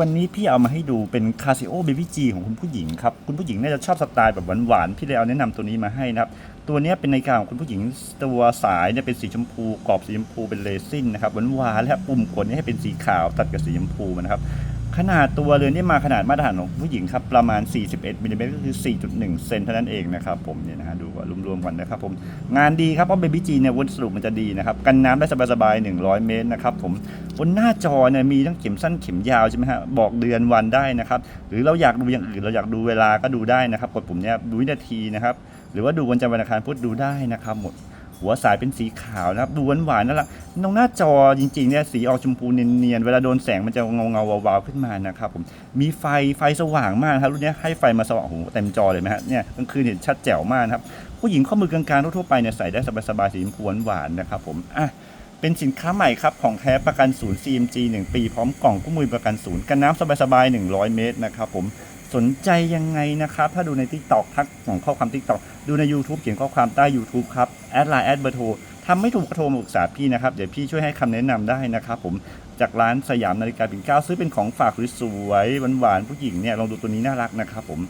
วันนี้พี่เอามาให้ดูเป็น Casio Baby G ของคุณผู้หญิงครับ คุณผู้หญิงน่าจะชอบสไตล์แบบหวานๆ พี่เลยเอาแนะนำตัวนี้มาให้นะครับ ตัวนี้เป็นนาฬิกาของคุณผู้หญิงตัวสายเนี่ยเป็นสีชมพูกรอบสีชมพูเป็นเลซินนะครับหวานๆและปุ่มกดนี่ให้เป็นสีขาวตัดกับสีชมพูนะครับ ขนาดตัวเรือนที่มาขนาดมาตรฐานของผู้หญิงครับประมาณ 41มิลลิเมตรก็คือ 4.1 เซนเท่านั้นเองนะครับผมเนี่ยนะฮะดูว่ารวมๆกันนะครับผมงานดีครับเพราะเบบี้จีเนี่ยวัสดุมันจะดีนะครับกันน้ำได้สบายๆ 100 เมตรนะครับผมบนหน้าจอเนี่ยมีทั้งเข็มสั้นเข็มยาวใช่ไหมฮะบอกเดือนวันได้นะครับหรือเราอยากดูอย่างอื่นเราอยากดูเวลาก็ดูได้นะครับกดปุ่มเนี้ยดูวินาทีนะครับหรือว่าดูวันจันทร์วันอังคารพุธดูได้นะครับหมด หัวสายเป็นสีขาวนะครับดูหวานๆนั่นแหละตรงหน้าจอจริงๆเนี่ยสีออกชมพูเนียนๆเวลาโดนแสงมันจะเงาเงาๆวาวๆขึ้นมานะครับผมมีไฟไฟสว่างมากครับรุ่นนี้ให้ไฟมาสว่างโอ้โหเต็มจอเลยไหมฮะเนี่ยกลางคืนเห็นชัดแจ๋วมากนะครับผู้หญิงข้อมือกลางๆทั่วๆไปเนี่ยใส่ได้สบายๆสีชมพูหวานๆนะครับผมอะเป็นสินค้าใหม่ครับ ของแท้ประกันศูนย์ CMG 1 ปี พร้อมกล่องกู้มือประกันศูนย์กันน้ำสบายๆ 100 เมตรนะครับผม สนใจยังไงนะครับ ถ้าดูใน t ิ k t o k ทักของข้อความ t ิ k t o k ดูใน YouTube เขียนข้อความใต้ YouTube ครับ แอดไลน์แอดเบอร์โทรทำไม่ถูกก็โทรมาปรึกษาพี่นะครับ เดี๋ยวพี่ช่วยให้คำแนะนำได้นะครับผมจากร้านสยามนาฬิกาปิ่นเกล้าซื้อเป็นของฝากสวยๆหวานๆผู้หญิงเนี่ยลองดูตัวนี้น่ารักนะครับผม